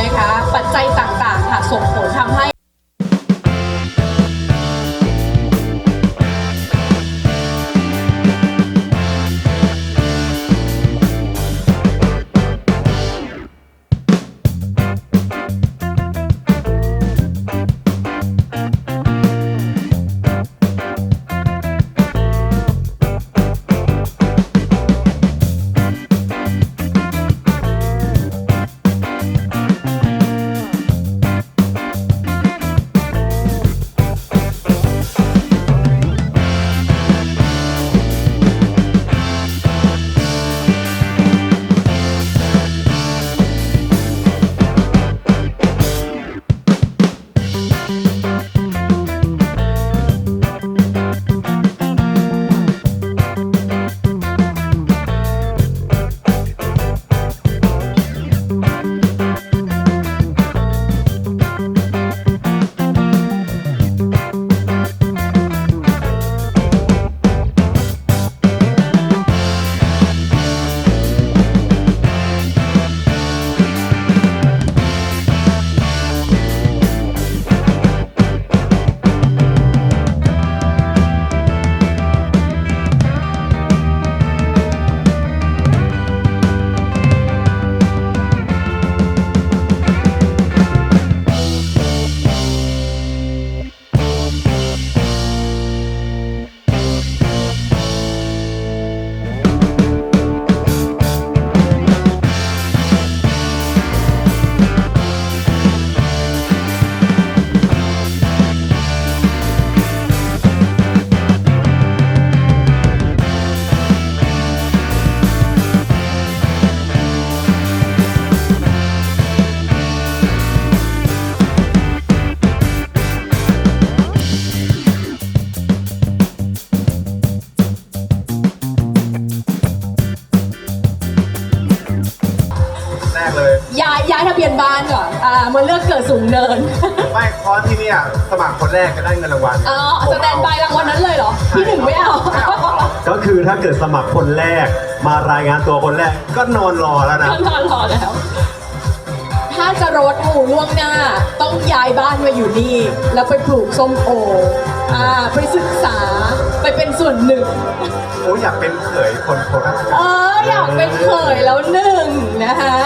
นะคะ ปัจจัยต่างๆค่ะส่งผล รกเลย ย้ายย้ายทะเบียนบ้านก่อนอ่ามาเลือกเกิดสูงเนิน ไม่เพราะที่เนี่ยสมัครคนแรกก็ได้เงินรางวัลอ๋อสแตนบายรางวัลนั้นเลยเหรอ ที่หนึ่งไม่เอา ก็คือถ้าเกิดสมัครคนแรก มารายงานตัวคนแรกก็นอนรอแล้วนะต้องนอนรอแล้ว ถ้าจะรดหมู่ล่วงหน้า ต้องย้ายบ้านมาอยู่นี่ แล้วไปปลูกส้มโอ อ่า ไปศึกษา ไปเป็นส่วนหนึ่ง โอ้ยอยากเป็นเขยคนโคราชเอออยากเป็นเขยแล้วหนึ่งนะคะ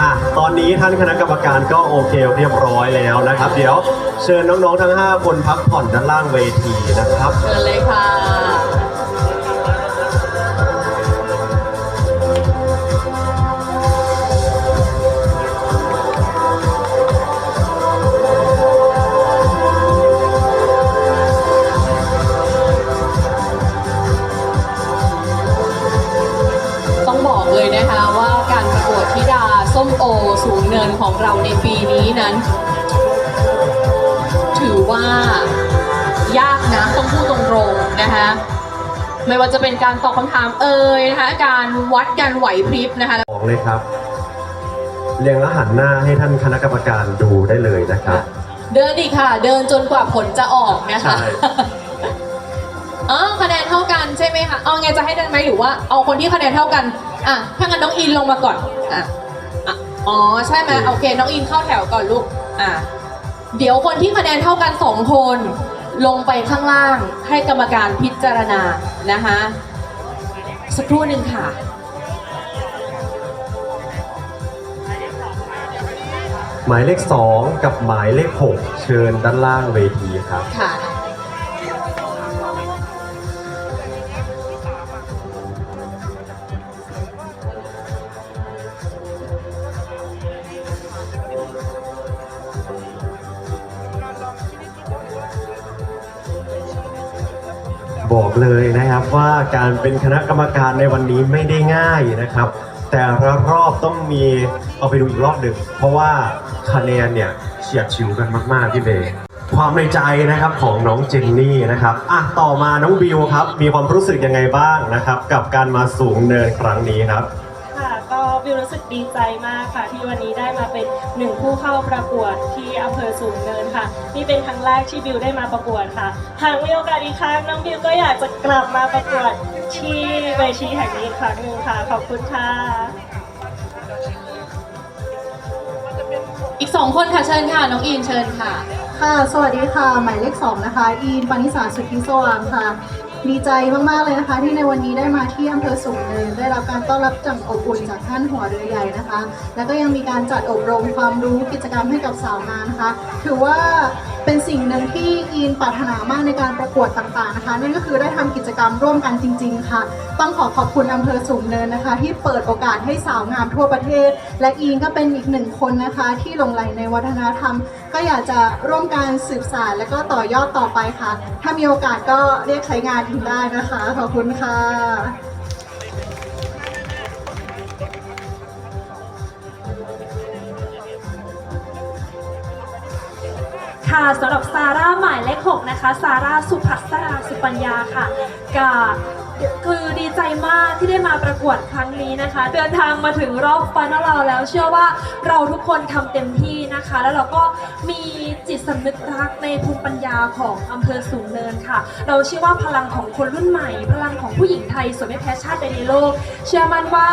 อะตอนนี้ท่านคณะกรรมการก็โอเคเรียบร้อยแล้วนะครับ เดี๋ยวเชิญน้องๆทั้ง 5 คนพักผ่อนด้านล่างเวทีนะครับ เชิญเลยค่ะ นินของเราในปีนี้นั้น ถือว่ายากนะต้องพูดตรงๆนะคะไม่ว่าจะเป็นการตอบคำถามเอ่ยนะคะการวัดการไหวพริบนะคะของเลยครับ เรียงแล้วหันหน้าให้ท่านคณะกรรมการดูได้เลยนะครับ เดินอีกค่ะ เดินจนกว่าผลจะออกนะคะใช่อ๋อคะแนนเท่ากันใช่ไหมคะเอาไงจะให้เดินไหมหรือว่าเอาคนที่คะแนนเท่ากันอะถ้างั้นน้องอินลงมาก่อนอะ อะอ๋อใช่ไหมโอเค น้องอินเข้าแถวก่อนลูกอะเดี๋ยวคนที่คะแนนเท่ากันสองคน ลงไปข้างล่างให้กรรมการพิจารณานะคะสักครู่หนึ่งค่ะหมายเลข 2 กับหมายเลข 6 เชิญด้านล่างเวทีครับค่ะ เลยนะครับว่าการเป็นคณะกรรมการในวันนี้ไม่ได้ง่ายนะครับ แต่ละรอบต้องมีเอาไปดูอีกรอบหนึ่งเพราะว่าคะแนนเนี่ยเฉียดฉิวกันมากๆพี่เบย์ความในใจนะครับของน้องเจนนี่นะครับอะต่อมาน้องบิวครับ มีความรู้สึกยังไงบ้างนะครับ กับการมาสูงเนินครั้งนี้ครับ บิวรู้สึกดีใจมากค่ะ ที่วันนี้ได้มาเป็นหนึ่งผู้เข้าประกวดที่อำเภอสูงเนินค่ะ นี่เป็นครั้งแรกที่บิวได้มาประกวดค่ะ หากมีโอกาสอีกครั้งน้องบิวก็อยากจะกลับมาประกวดที่เวทีแห่งนี้อีกครั้งหนึ่งค่ะ ขอบคุณค่ะ อีกสองคนค่ะเชิญค่ะ น้องอินเชิญค่ะ ค่ะ สวัสดีค่ะ หมายเลขสองนะคะ อีนปานิสาสุทธิสว่างค่ะ ดีใจมากๆเลยนะคะ ที่ในวันนี้ได้มาที่อำเภอสูงเนินได้รับการต้อนรับจากอบอุ่นจากท่านหัวเรือใหญ่นะคะ แล้วก็ยังมีการจัดอบรมความรู้กิจกรรมให้กับสาวงานนะคะ ถือว่า เป็นสิ่งหนึ่งที่อีนปรารถนามากในการประกวดต่างๆนะคะ นั่นก็คือได้ทำกิจกรรมร่วมกันจริง ๆ ค่ะ ต้องขอขอบคุณอำเภอสูงเนินนะคะ ที่เปิดโอกาสให้สาวงามทั่วประเทศ และอีนก็เป็นอีกหนึ่งคนนะคะ ที่หลงไหลในวัฒนธรรม ก็อยากจะร่วมการสืบสานและก็ต่อยอดต่อไปค่ะ ถ้ามีโอกาสก็เรียกใช้งานอีกได้นะคะ ขอบคุณค่ะ ค่ะสำหรับซาร่าหมายเลข6นะคะซาร่าสุภัสสราสุปัญญาค่ะก็คือดีใจมากที่ได้มาประกวดครั้งนี้นะคะ เดินทางมาถึงรอบฟานอลเราแล้ว เชื่อว่าเราทุกคนทำเต็มที่นะคะ แล้วเราก็มีจิตสำนึกรักในภูมิปัญญาของอำเภอสูงเนินค่ะ เราเชื่อว่าพลังของคนรุ่นใหม่ พลังของผู้หญิงไทยสวยไม่แพ้ชาติใดในโลก เชื่อมั่นว่า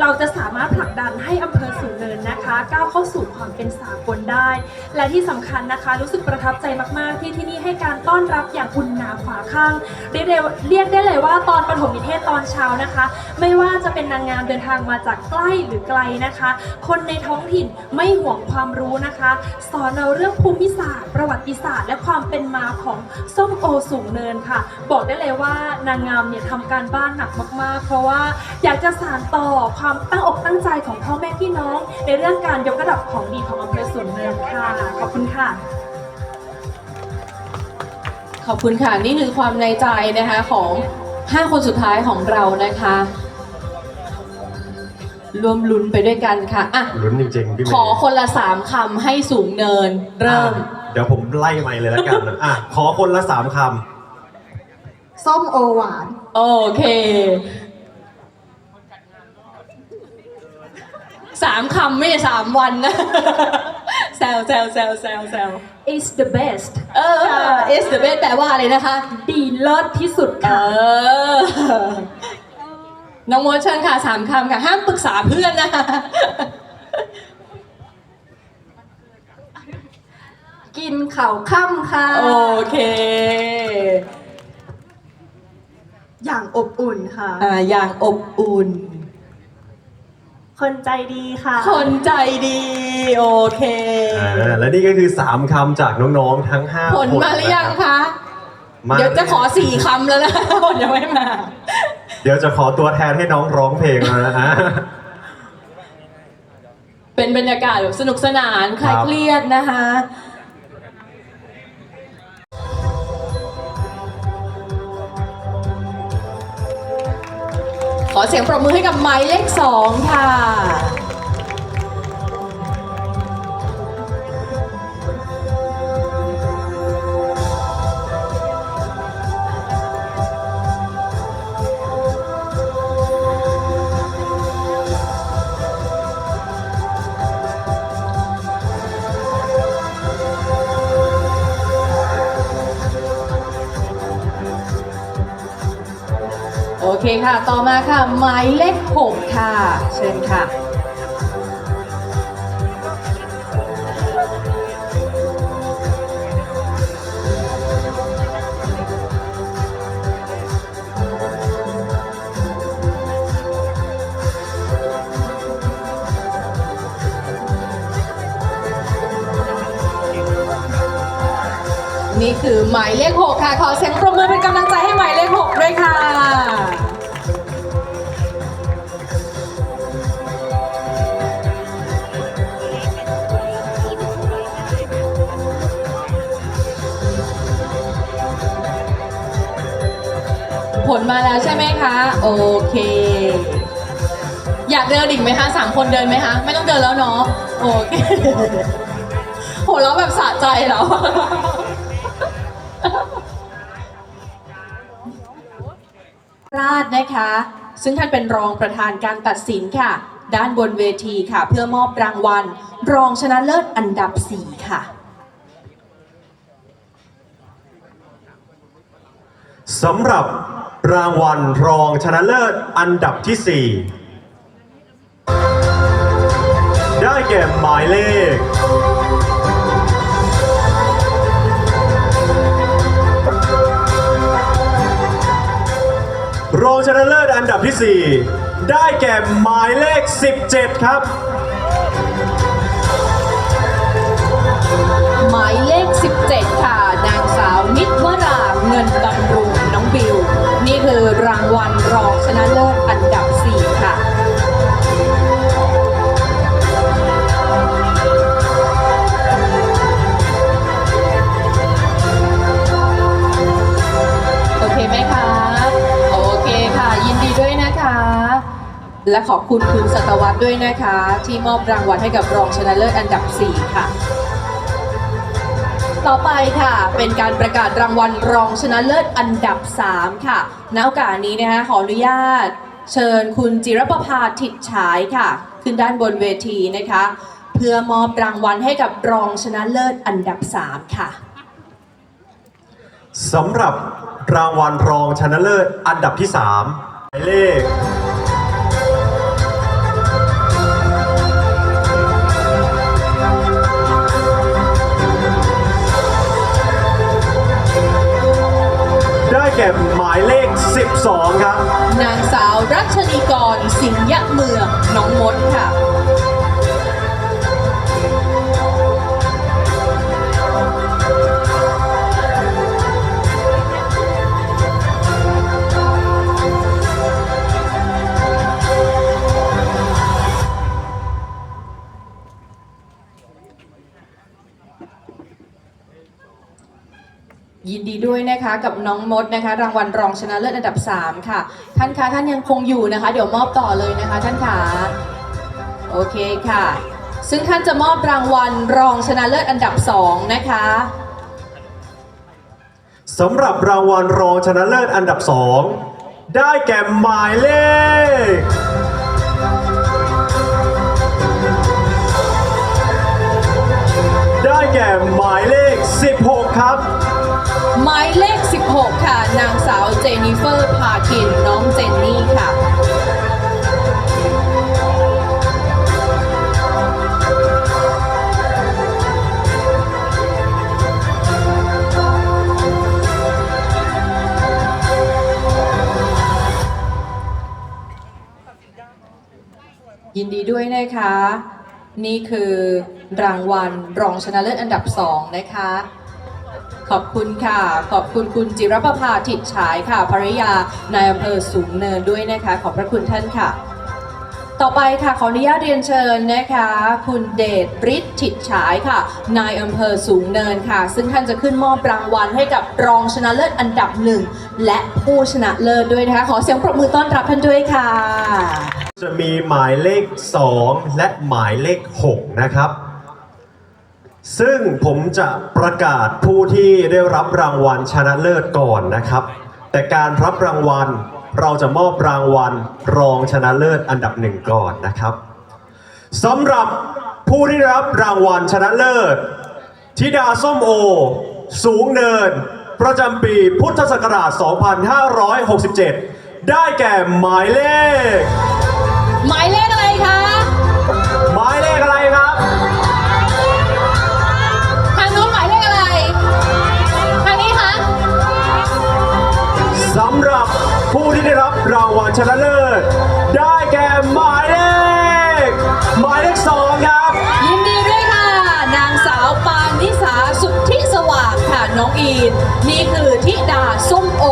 เราจะสามารถผลักดันให้อำเภอสูงเนินนะคะ ก้าวเข้าสู่ความเป็นสากลได้ และที่สำคัญนะคะ รู้สึกประทับใจมากๆ ที่ที่นี่ให้การต้อนรับอย่างอุ่นหนาฝาข้างเรียกได้เรียกได้เลยว่าตอนปฐมนิเทศตอนเช้านะคะ ไม่ว่าจะเป็นนางงามเดินทางมาจากใกล้หรือไกลนะคะ คนในท้องถิ่นไม่ห่วงความรู้นะคะ สอนเราเรื่องภูมิศาสตร์ ประวัติศาสตร์ และความเป็นมาของส้มโอสูงเนินค่ะ บอกได้เลยว่านางงามเนี่ยทำการบ้านหนักมากๆ เพราะว่าอยากจะสานต่อความตั้งอกตั้งใจของพ่อแม่พี่น้อง ในเรื่องการยกระดับของดีของอำเภอสูงเนินค่ะขอบคุณค่ะขอบคุณค่ะนี่คือความในใจนะคะของ 5 คนสุดท้ายของเรานะคะ รวมลุ้นไปด้วยกันค่ะอะลุ้นจริงๆพี่เมย์ขอคนละสามคำให้สูงเนิน เริ่ม อะเดี๋ยวผมไล่ไปเลยแล้วกันนะอะขอคนละสามคส้มโอหวาน โอเค สามคำไม่ใช่สามวันนะแซวแซวแซวแซวแซว is the best เออ S the best แปลว่าอะไรนะคะ ดีเลิศที่สุดเอค่ะ อ น้องมดเชิญค่ะสามคำค่ะ ห้ามปรึกษาเพื่อนนะคะ กินข่าวค่ำค่ะ โอเค อย่างอบอุ่นค่ะ อ่าอย่างอบอุ่น คนใจดีค่ะ คนใจดีโอเคำอ่าและนี่ก็คือสามคำจากน้องๆทั้งห้าผลคนมาหรือยังนรับคะ มาเดี๋ยวจะขอสี่คำแล้วนะผลยังไม่มา เดี๋ยวจะขอตัวแทนให้น้องร้องเพลงแล้วนะฮะ เป็นบรรยากาศแบบสนุกสนานคลายครับ เครียดนะคะ เสียงปรบมือให้กับหมายเลขสองค่ะ เคค่ะ ต่อมาค่ะ หมายเลขหกค่ะ เชิญค่ะ นี่คือหมายเลขหกค่ะ ขอเสียงปรบมือเป็นกำลังใจให้หมายเลขหกด้วยค่ะ มาแล้วใช่ไหมคะ โอเค อยากเดินอีกไหมคะสามคนเดินไหมคะ ไม่ต้องเดินแล้วเนาะโอเคโหแล้วแบบสะใจแล้วราชนะคะ ซึ่งท่านเป็นรองประธานการตัดสินค่ะ ด้านบนเวทีค่ะ เพื่อมอบรางวัล รองชนะเลิศอันดับ 4 ค่ะสำหรับ รางวัลรองชนะเลิศอันดับที่ 4 ได้แก่หมายเลข รองชนะเลิศอันดับที่ 4 ได้แก่หมายเลข 17 ครับ หมายเลข 17 ค่ะ นางสาวนิดวราเงินบำรุง นะเลิศอันดับ 4 ค่ะโอเคไหมคะโอเคค่ะ ยินดีด้วยนะคะ และขอบคุณคุณสัตวัตด้วยนะคะ ที่มอบรางวัลให้กับรองชนะเลิศอันดับ 4 ค่ะ ต่อไปค่ะ เป็นการประกาศรางวัลรองชนะเลิศอันดับ 3 ค่ะณโอกาสนี้นะคะขออนุญาต เชิญคุณจิรประภาทิดฉายค่ะ ขึ้นด้านบนเวทีนะคะ เพื่อมอบรางวัลให้กับรองชนะเลิศอันดับ 3 ค่ะสำหรับรางวัลรองชนะเลิศอันดับที่3หมายเลข แก่หมายเลข 12 ครับ นางสาวรัชนีกร สิงห์ยะเมืองน้องมดค่ะ ด้วยนะคะกับน้องมดนะคะ รางวัลรองชนะเลิศอันดับ 3 ค่ะ ท่านคะท่านยังคงอยู่นะคะ เดี๋ยวมอบต่อเลยนะคะ ท่านคะโอเคค่ะ ซึ่งท่านจะมอบรางวัลรองชนะเลิศอันดับ 2 นะคะสำหรับรางวัลรองชนะเลิศอันดับ 2 ได้แก่หมายเลขได้แก่หมายเลข 16 ครับ หมายเลข 16 ค่ะ นางสาวเจนนิเฟอร์ พาคิน น้องเจนนี่ค่ะยินดีด้วยนะคะ นี่คือรางวัลรองชนะเลิศอันดับ 2 นะคะ ขอบคุณค่ะ ขอบคุณคุณจิรประภาถิดฉายค่ะภรรยานายอำเภอสูงเนินด้วยนะคะ ขอบพระคุณท่านค่ะ ต่อไปค่ะขออนุญาตเรียนเชิญนะคะ คุณเดชฤทธิ์ถิดฉายค่ะ นายอำเภอสูงเนินค่ะ ซึ่งท่านจะขึ้นมอบรางวัลให้กับรองชนะเลิศอันดับหนึ่งและผู้ชนะเลิศด้วยนะคะ ขอเสียงปรบมือต้อนรับท่านด้วยค่ะ จะมีหมายเลข 2 และหมายเลข 6 นะครับ ซึ่งผมจะประกาศผู้ที่ได้รับรางวัลชนะเลิศก่อนนะครับ แต่การรับรางวัลเราจะมอบรางวัลรองชนะเลิศอันดับหนึ่งก่อนนะครับสำหรับผู้ที่รับรางวัลชนะเลิศธิดาส้มโอ สูงเนิน ประจำปีพุทธศักราช 2567 ได้แก่หมายเลข หมายเลขางวัลชนะเลิศได้แก่หมายเลขหมายเลขสองครับ ยินดีด้วยค่ะ นางสาวปานิสาสุทธิสว่างค่ะน้องอีน นี่คือทิดาส้มโอ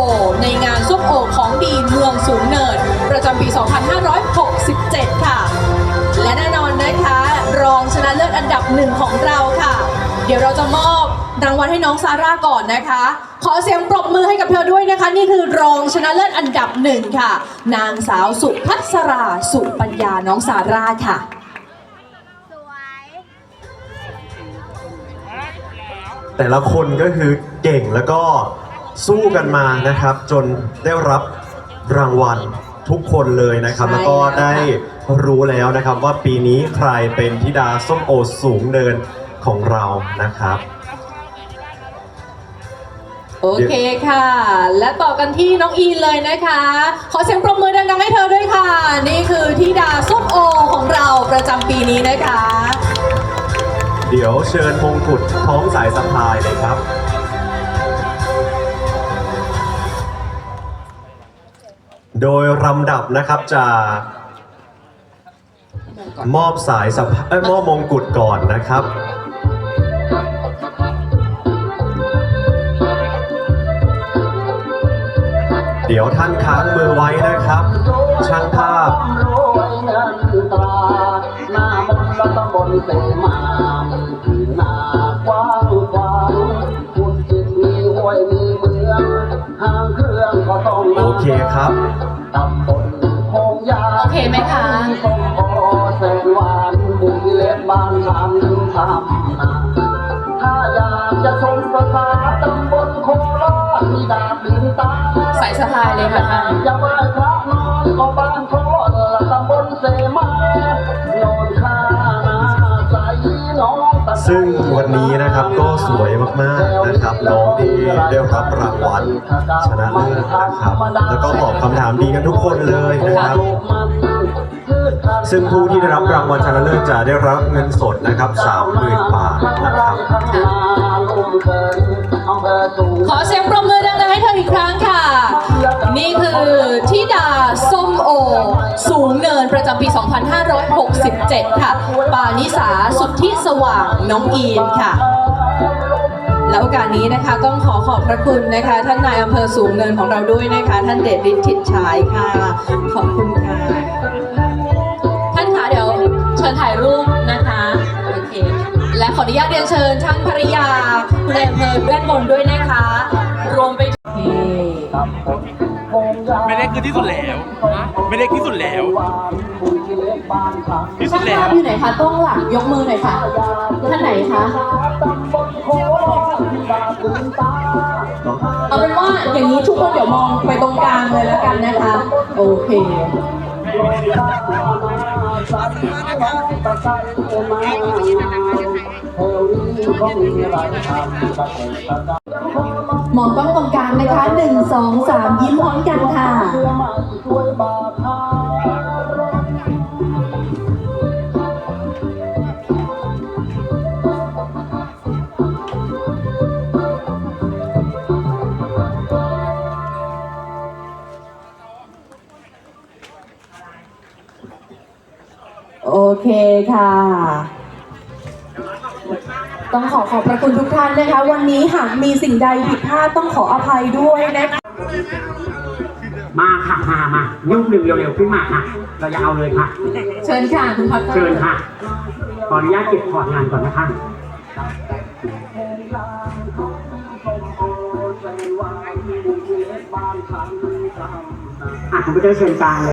ในงานส้มโอของดีเมืองสูงเนิน ประจำปี 2567 ค่ะ และแน่นอนนะคะ รองชนะเลิศอันดับหนึ่งของเราค่ะ เดี๋ยวเราจะมอบ รางวัลให้น้องซาร่าก่อนนะคะ ขอเสียงปรบมือให้กับเธอด้วยนะคะ นี่คือรองชนะเลิศอันดับหนึ่งค่ะ นางสาวสุพัสราสุปัญญาน้องซาร่าค่ะสวยแต่ละคนก็คือเก่งแล้วก็สู้กันมานะครับ จนได้รับรางวัลทุกคนเลยนะครับ ใช่แล้วก็ได้รู้แล้วนะครับว่าปีนี้ใครเป็นธิดาส้มโอสูงเนินของเรานะครับ โอเคค่ะ และต่อกันที่น้องอีนเลยนะคะ ขอเสียงปรบมือดังๆให้เธอด้วยค่ะ นี่คือธิดาส้มโอของเราประจำปีนี้นะคะ เดี๋ยวเชิญมงกุฎท้องสายสะพายเลยครับ โดยลำดับนะครับจะมอบสายสะพายเอ้ยมอบมงกุฎก่อนนะครับ เดี๋ยวท่านค้างมือไว้นะครับ ช่างภาพโรยเงินตราหน้ามนต์และตำบลเสมาที่นากว้างขวางพุทธิตมีห้วยมีเมืองห้างเครื่องก็ต้องโอเคครับตำบลโคงยาโอเคไหมคะส้มโอแสนหวานบุญเล็บบ้านทำทำนาถ้าอยาก จะชมสถานตำบลโคราชมีดาบลินตาสายสะพายเลยค่ะท่านอย่าไหว้พระนอนก็บ้านโคตรตำบลเสมาโนนข้านาใสน้องตะไคร้ซึ่งวันนี้นะครับก็สวยมากๆนะครับน้องที่ได้รับรางวัลชนะเลิศนะครับ แล้วก็ตอบคำถามดีกันทุกคนเลยนะครับซึ่งผู้ที่ได้รับรางวัลชนะเลิศจะได้รับเงินสดนะครับ 30,000 บาทนะครับ ขอเสียงปรบมือดังๆให้เธออีกครั้งค่ะ นี่คือทิดาส้มโอ สูงเนินประจำปี 2567 ค่ะ ปานิสาสุทธิสว่างน้องอีนค่ะและโอกาสนี้นะคะต้องขอขอบพระคุณนะคะ ท่านนายอำเภอสูงเนินของเราด้วยนะคะ ท่านเดชฤทธิ์ทิดชายค่ะ ขอบคุณค่ะ ท่านคะเดี๋ยวเชิญถ่ายรูปนะคะ โอเค และขออนุญาตเรียนเชิญท่านภริยาคุณนายอำเภอด้านบนด้วยนะคะ รวมไปถึงนี่ไม่เล็กคือที่สุดแล้ว ไม่เล็กที่สุดแล้ว ที่สุช่าดงแล้ภาวพอยู่ไหนคะต้องหลังยกมือหน่อยค่ะท่านไหนคะเอาเป็นว่าอย่างนี้ทุกคนเดี๋ยวมองไปตรงกลางเลยแล้วกันนะคะ โอเค หมอกล้องตรงกลางนะคะหนึ่งสองสามยิ้มพร้อมกันค่ะ เคค่ะ ต้องขอขอบพระคุณทุกท่านนะคะ วันนี้หากมีสิ่งใดผิดพลาดต้องขออภัยด้วยนะคะมาค่ะมามายุ่งหนึ่งเร็วๆขึ้นมาค่ะ เราจะเอาเลยค่ะ เชิญค่ะคุณพักเชิญค่ะ ขออนุญาตเก็บพอร์ตงานก่อนนะคะอะคุณผู้ช่วยเชิญกลางเลย